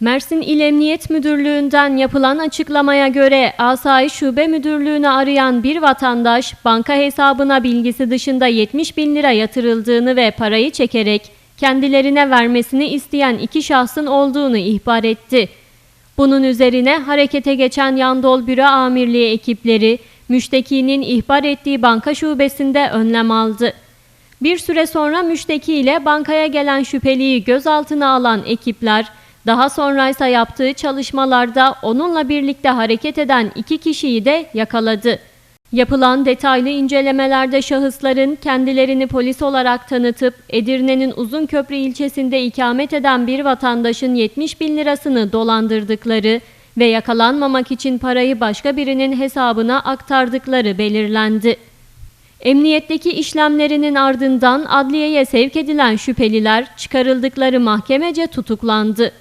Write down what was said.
Mersin İl Emniyet Müdürlüğü'nden yapılan açıklamaya göre Asayiş Şube Müdürlüğü'nü arayan bir vatandaş banka hesabına bilgisi dışında 70 bin lira yatırıldığını ve parayı çekerek kendilerine vermesini isteyen iki şahsın olduğunu ihbar etti. Bunun üzerine harekete geçen Yandol Büro Amirliği ekipleri müştekinin ihbar ettiği banka şubesinde önlem aldı. Bir süre sonra müşteki ile bankaya gelen şüpheliyi gözaltına alan ekipler, daha sonra ise yaptığı çalışmalarda onunla birlikte hareket eden iki kişiyi de yakaladı. Yapılan detaylı incelemelerde şahısların kendilerini polis olarak tanıtıp Edirne'nin Uzunköprü ilçesinde ikamet eden bir vatandaşın 70 bin lirasını dolandırdıkları ve yakalanmamak için parayı başka birinin hesabına aktardıkları belirlendi. Emniyetteki işlemlerinin ardından adliyeye sevk edilen şüpheliler çıkarıldıkları mahkemece tutuklandı.